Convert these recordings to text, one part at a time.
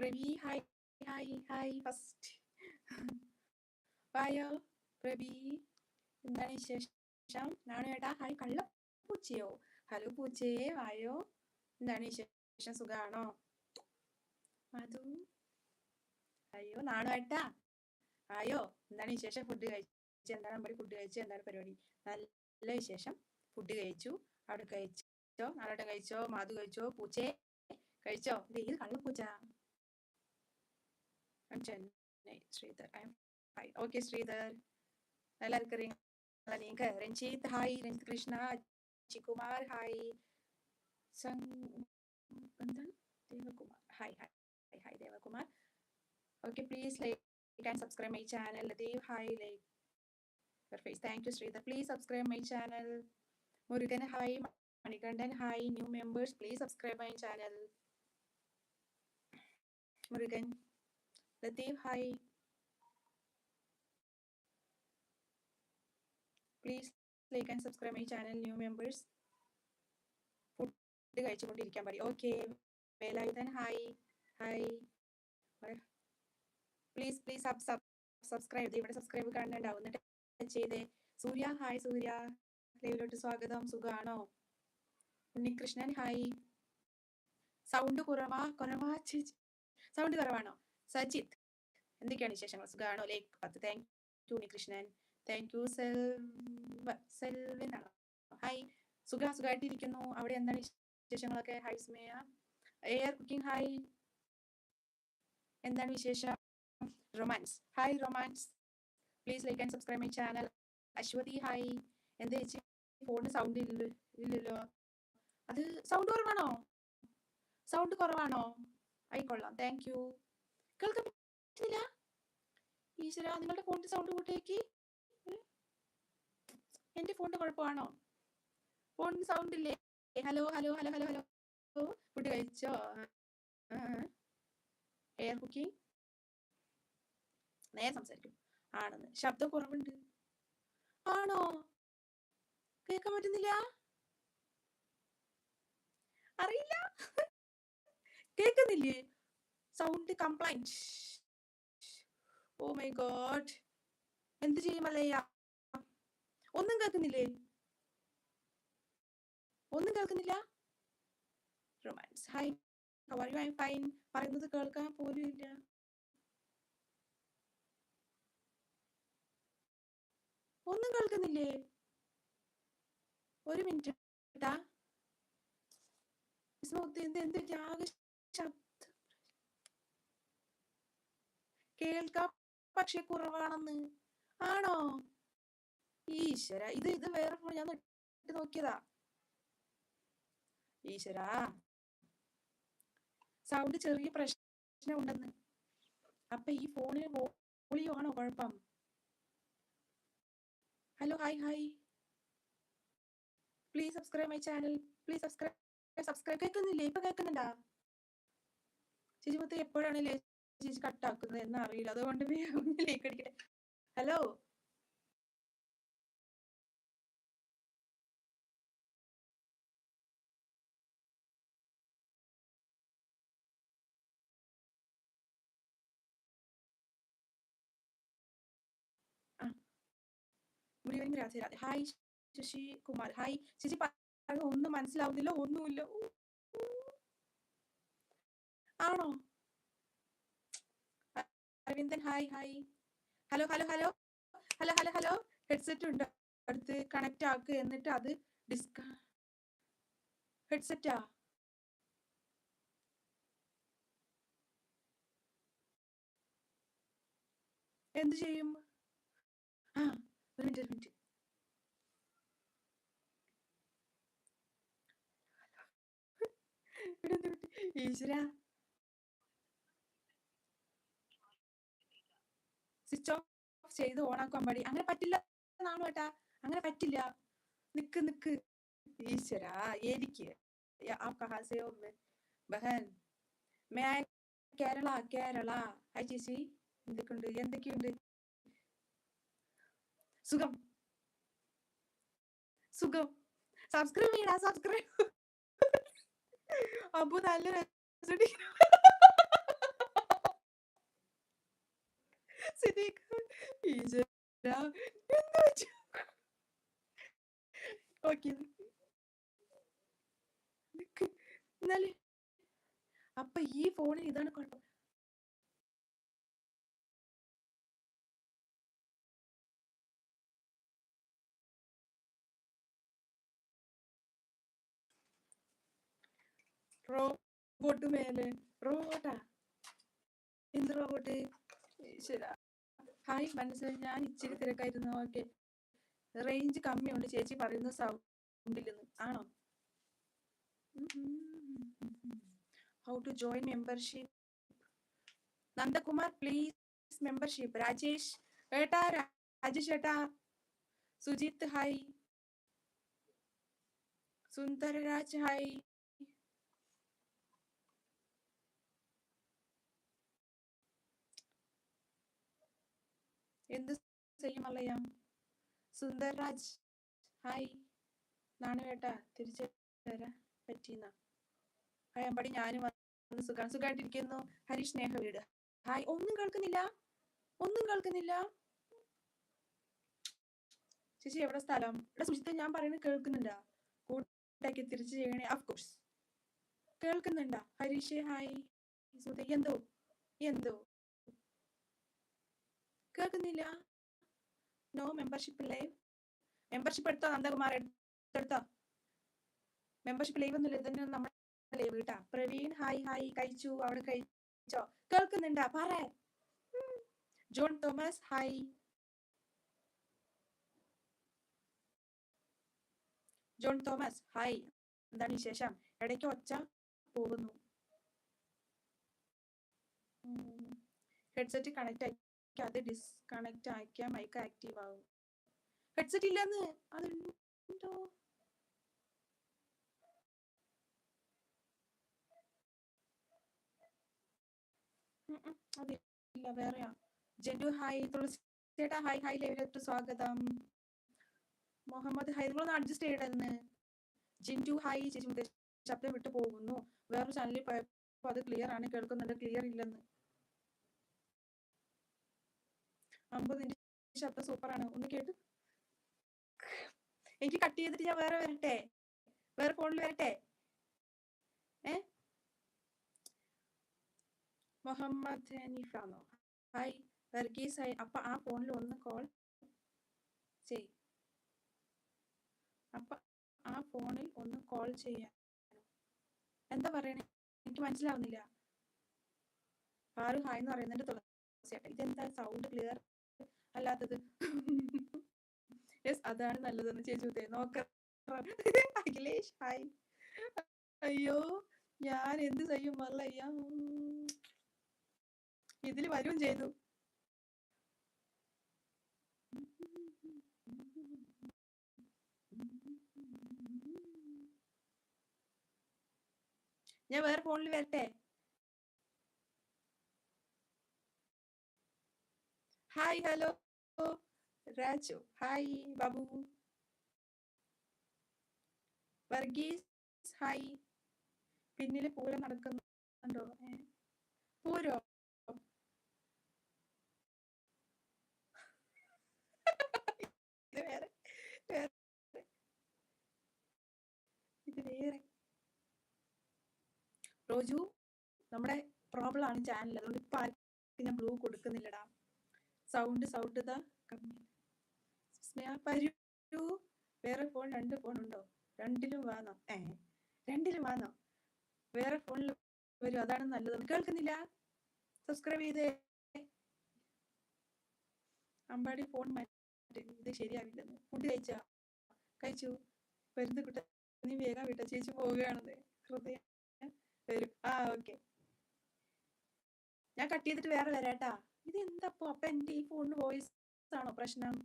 Pravi hi hi hi first വായോ പ്രവി എന്താണ് വിശേഷം? നാണു ചേട്ടാ? ഹായ് കള്ള പൂച്ചയോ ഹലോ പൂച്ചയെ വായോ? എന്താണ് വിശേഷം? സുഖാണോ? മധു? അയ്യോ നാണു ഏട്ടാ? ആയോ എന്താണ് വിശേഷം? ഫുഡ് കഴിച്ചു എന്താണ് നമ്മുടെ ഫുഡ് കഴിച്ചു എന്താണ് പരിപാടി? നല്ല വിശേഷം. ഫുഡ് കഴിച്ചു. അവിടെ കഴിച്ചോ? നാളോട്ടം കഴിച്ചോ? മാധു കഴിച്ചോ? പൂച്ചേ? കഴിച്ചോ? ഇത് ഏത് കള്ളപ്പൂച്ച? Chennai Sridhar I'm hi okay Sridhar நல்லா இருக்கிறீங்களா நீங்க Ranjith hi Ranjith Krishna Aji Kumar hi Sangh Devakumar hi hi hi hi Devakumar okay please like and subscribe my channel Ladev hi like perfect thank you Sridhar please subscribe my channel Murugan hi Manikandan hi new members please subscribe my channel Murugan Latif, hi. Please like and subscribe my channel, new members. Food കഴിച്ചുകൊണ്ടിരിക്കാൻ പാടി okay Velayudhan hi hi please please sub sub subscribe ഇവിടെ subscribe കാണുന്നുണ്ടാവും. എന്നിട്ട് ചെയ്തേ. Surya hi Surya. ലൈവിലോട്ട് സ്വാഗതം. സുഖാണോ? Unnikrishnan hi sound കുറവാ? കുറവാ? സൗണ്ട് കുറവാണോ? സജിത്ത് എന്തൊക്കെയാണ് വിശേഷങ്ങൾ? സുഖാണോ? ലേക്ക് പത്ത്. Thank you Unnikrishnan. Thank you Selva Selvin hi സുഖ സുഖമായിട്ടിരിക്കുന്നു അവിടെ എന്താണ് വിശേഷങ്ങളൊക്കെ? Hi Smeya. Air cooking hi എന്താണ് വിശേഷം? Romance hi romance please like and subscribe my channel Aswathi hi എന്താ ചേച്ചി? ഫോണിന് സൗണ്ട് ഇല്ല ഇല്ലല്ലോ. അത് സൗണ്ട് കുറവാണോ? സൗണ്ട് കുറവാണോ? ആയിക്കൊള്ളാം. താങ്ക് യു കേൾക്കാൻ ഈശ്വര നിങ്ങളുടെ ഫോണിന്റെ സൗണ്ട് കൂട്ടിയേക്ക്. എന്റെ ഫോണിന്റെ കുഴപ്പമാണോ? ഫോണിന് സൗണ്ട് ഇല്ലേ? Hello hello hello hello hello food കഴിച്ചോ? എയർ കുക്കിംഗ് നേരെ സംസാരിക്കും. ആണെന്ന്. ശബ്ദം കുറവുണ്ട്. ആണോ? കേൾക്കാൻ പറ്റുന്നില്ല? അറിയില്ല. കേൾക്കുന്നില്ലേ? Sound complaint oh my god എന്ത് ചെയ്യും അല്ലയ്യ ഒന്നും കേൾക്കുന്നില്ലേ? ഒന്നും കേൾക്കുന്നില്ല? റൊമാൻസ് ഹായ് ഐ ഫൈൻ പറയുന്നത് കേൾക്കാൻ പോലും ഇല്ല. ഒന്നും കേൾക്കുന്നില്ലേ? ഒരു മിനിറ്റ് കേട്ടാ എന്ത് എന്ത് ആകെ ശബ്ദം കേൾക്കാം. പക്ഷെ കുറവാണെന്ന്. ആണോ? ഈശ്വര ഇത് ഇത് വേറെ ഞാൻ നോക്കിയതാ. ഈശ്വര. സൗണ്ട് ചെറിയ പ്രശ്നം ഉണ്ടെന്ന് അപ്പൊ ഈ ഫോണിന് വോളിയോ ആണോ? കുഴപ്പം. Hello hi hi. Please subscribe my channel. Please subscribe subscribe കേൾക്കുന്നില്ലേ? ഇപ്പൊ കേൾക്കുന്നുണ്ടാ? ചേച്ചി മൊത്തം എപ്പോഴാണ് ചേച്ചി കട്ടാക്കുന്നത് എന്ന് അറിയില്ല. അതുകൊണ്ട് ലേക്ക് അടിക്കട്ടെ. Hello Murugan Radhe Radhe hi Sasi Kumar hi Sasi പറഞ്ഞ ഒന്നും മനസ്സിലാവുന്നില്ല ഒന്നുമില്ല. ആണോ? Aravindan hi hi hello hello hello hello hello hello headset ഉണ്ട്? അടുത്ത് കണക്ട് ആക്ക്. എന്നിട്ട് അത് ഡിസ്ക ഹെഡ്സെറ്റാ എന്ത് ചെയ്യും? ആ ഒരു മിനിറ്റ് ഒരു മിനിറ്റ്. ഈശ്വര. സ്വിച്ച് ഓഫ് ചെയ്ത് ഓണാക്കാൻ പാടി. അങ്ങനെ പറ്റില്ല എന്നാണോ ഏട്ടാ. അങ്ങനെ പറ്റില്ല. നിക്ക് നിക്ക്. ഈശ്വര എനിക്ക്. കേരള കേരള ഹായ് ചേച്ചി. എന്തൊക്കെയുണ്ട്? എന്തൊക്കെയുണ്ട്? സുഖം. സുഖം. സബ്സ്ക്രൈബ് ചെയ്യടാ സബ്സ്ക്രൈബ് അപ്പൊ നല്ല സിദ്ദീഖ് ഈശ്വരാ എന്ത് പറ്റി ഓക്കെ എന്നാൽ അപ്പൊ ഈ ഫോണിൽ ഇതാണ് കുഴപ്പം റോബോട്ട് മേലെ. റോബോട്ടാ എന്ത് റോബോട്ട് ഈശ്വരാ. ഹായ് മനസ്സിലായി ഞാൻ ഇച്ചിരി തിരക്കായിരുന്നു. ഓക്കെ. റേഞ്ച് കമ്മിയുണ്ട്. ചേച്ചി പറയുന്ന സൗണ്ടിൽ ആണോ? How to join membership Nandakumar please membership Rajesh ഏട്ടാ രാജേഷ് ഏട്ടാ. സുജിത്ത് ഹായ് സുന്ദരരാജ് ഹായ് എന്ത് ചെയ്യും അല്ലയ്യ സുന്ദർരാജ്. ഹായ്. നാണുവേട്ട തിരിച്ചു വരാൻ പറ്റിയെന്ന. ഹായ് അമ്പടി ഞാനും വന്ന് സുഖം സുഖമായിട്ടിരിക്കുന്നു ഹരീഷ് സ്നേഹ വീട് ഹായ്. ഒന്നും കേൾക്കുന്നില്ല? ഒന്നും കേൾക്കുന്നില്ല? ചേച്ചി എവിടെ സ്ഥലം? ഇവിടെ സുജിത്ത് ഞാൻ പറയുന്നത് കേൾക്കുന്നുണ്ടാ? കൂട്ടാക്കി തിരിച്ചു ചെയ്യണേ ഓഫ് കോഴ്സ് കേൾക്കുന്നുണ്ടാ? ഹരീഷ് ഹായ്. സുധ എന്തോ? എന്തോ? കേൾക്കുന്നില്ല. നോ മെമ്പർഷിപ്പ് ലൈവ് മെമ്പർഷിപ്പ് എടുത്തോ? നന്ദകുമാർ എടുത്തോ? മെമ്പർഷിപ്പ് ലൈവ് ഒന്നുമില്ല. ഇതന്നെ നമ്മുടെ ലൈവ് കേട്ടാ പ്രവീൺ ഹായ് ഹായ് കഴിച്ചു. അവിടെ കഴിച്ചോ? കേൾക്കുന്നുണ്ടാ? പറ. John Thomas hi John Thomas hi എന്താണ് വിശേഷം? ഇടയ്ക്ക് ഒച്ച പോകുന്നു. ഹെഡ്സെറ്റ് കണക്ട് ആക്കി അത് ഡിസ്കണക്ട് ആക്കിയാൽ മൈക്ക് ആക്റ്റീവ് ആവും. ഹെഡ്സെറ്റ് ഇല്ലെന്ന് അതുണ്ടോ അതില്ല വേറെയാ. ജെൻഡു ഹായ് തുളസിയേട്ടാ ഹായ് ഹായ് ലൈവിലേക്ക് സ്വാഗതം. മുഹമ്മദ് ഹായ് നിങ്ങളൊന്ന് അഡ്ജസ്റ്റ് ചെയ്യണമെന്ന് ജിൻഡു ഹായ് ചേച്ചി ശബ്ദം വിട്ടു പോകുന്നു. വേറൊരു ചാനലിൽ പോയപ്പോൾ അത് ക്ലിയർ ആണ് കേൾക്കുന്നുണ്ട് ക്ലിയർ ഇല്ലെന്ന്. അമ്പത് നിന്റെ ശബ്ദം സൂപ്പറാണ് ഒന്ന് കേട്ടു. എനിക്ക് കട്ട് ചെയ്തിട്ട് ഞാൻ വേറെ വരട്ടെ? വേറെ ഫോണിൽ വരട്ടെ? ഏ? മുഹമ്മദ് ഹനീഫാണോ ഹായ് വർഗീസ് ഹായ് അപ്പൊ ആ ഫോണിൽ ഒന്ന് കോൾ ചെയ്. അപ്പൊ ആ ഫോണിൽ ഒന്ന് കോൾ ചെയ്യാം. എന്താ പറയണേ? എനിക്ക് മനസ്സിലാവുന്നില്ല. ആരും ഹായ് എന്ന് പറയുന്നുണ്ട് തുളസിയേട്ട ഇതെന്താ സൗണ്ട് ക്ലിയർ അല്ലാത്തത്. യെസ് അതാണ് നല്ലതെന്ന് ചേച്ചി നോക്ക. അഖിലേഷ് ഹായ് അയ്യോ ഞാൻ എന്ത് ചെയ്യും? വല്ലയ്യ ഇതിൽ വരും ചെയ്തു. ഞാൻ വേറെ ഫോണിൽ വരട്ടെ? Hi hello Raju hi Babu Varghese hi പിന്നിൽ പൂരം നടക്കുന്നുണ്ടോ? പൂരോ? ഇത് വേറെ വേറെ. റോജു നമ്മുടെ പ്രോബ്ലം ആണ് ചാനൽ. അതുകൊണ്ട് ഇപ്പൊ ആർക്കും ബ്ലൂ കൊടുക്കുന്നില്ലടാ. സൗണ്ട് സൗണ്ട് ദ സ്നേഹ വേറെ ഫോൺ രണ്ട് ഫോൺ ഉണ്ടോ? രണ്ടിലും വാന്നോ? ഏ രണ്ടിലും വാന്നോ? വേറെ ഫോണിൽ വരും അതാണ് നല്ലത്. കേൾക്കുന്നില്ല? സബ്സ്ക്രൈബ് ചെയ്തേ. അമ്പാടി ഫോൺ മാറ്റി. ഇത് ശരിയാവില്ലെന്ന് ഫുഡ് കഴിച്ചാ? കഴിച്ചു. പരുന്ത് കുട്ട നീ വേഗം വിട്ട ചേച്ചി പോവുകയാണത് ഹൃദയം വരും. ആ ഓക്കെ ഞാൻ കട്ട് ചെയ്തിട്ട് വേറെ വരാട്ടാ. ഇത് എന്താപ്പോ അപ്പൊ എന്റെ ഈ ഫോണിന് വോയിസ് ആണോ പ്രശ്നം.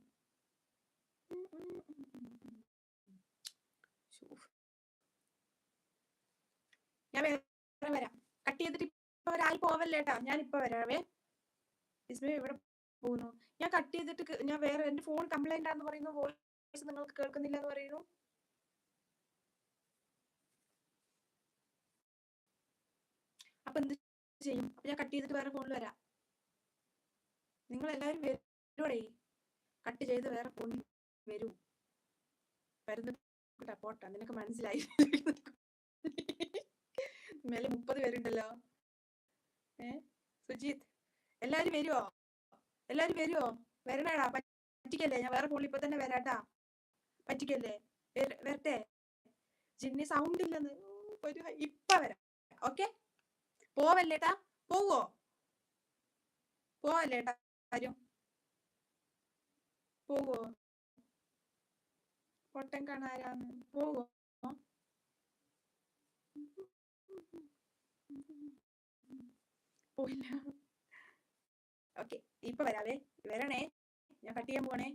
ഞാൻ വേറെ വരാം. കട്ട് ചെയ്തിട്ട് ഇപ്പൊ ഒരാൾ പോവല്ലേട്ടാ ഞാൻ ഇപ്പൊ വരാവേ. ഇസ്മി എവിടെ പോകുന്നു ഞാൻ കട്ട് ചെയ്തിട്ട് ഞാൻ വേറെ എന്റെ ഫോൺ കംപ്ലൈന്റ് ആണെന്ന് പറയുന്നു. വോയിസ് നിങ്ങൾക്ക് കേൾക്കുന്നില്ല എന്ന് പറയുന്നു. അപ്പൊ എന്ത് ചെയ്യും? ഞാൻ കട്ട് ചെയ്തിട്ട് വേറെ ഫോണിൽ വരാം. നിങ്ങൾ എല്ലാവരും വരുവടേ? കട്ട് ചെയ്ത് വേറെ ഫോണിൽ വരൂ. വരുന്ന പോട്ടെ നിനക്ക് മനസ്സിലായി. മേലെ മുപ്പത് പേരുണ്ടല്ലോ. ഏ? സുജീത് എല്ലാരും വരുവോ? എല്ലാരും വരുവോ? വരണേടാ. പറ്റിക്കല്ലേ? ഞാൻ വേറെ ഫോണിൽ ഇപ്പൊ തന്നെ വരാട്ടാ. പറ്റിക്കല്ലേ? വര- വരട്ടെ. ജിന്നി സൗണ്ട് ഇല്ലെന്ന്. ഇപ്പൊ വരാം. ഓക്കെ? പോവല്ലേട്ടാ? പോവോ? പോവല്ലേട്ടാ. ആരും പോവോ പൊട്ടൻ കാണാരാന്ന് പോവോ പോയില്ല ഓക്കെ ഇപ്പൊ വരാവേ വരണേ ഞാൻ കട്ട് ചെയ്യാൻ പോണേ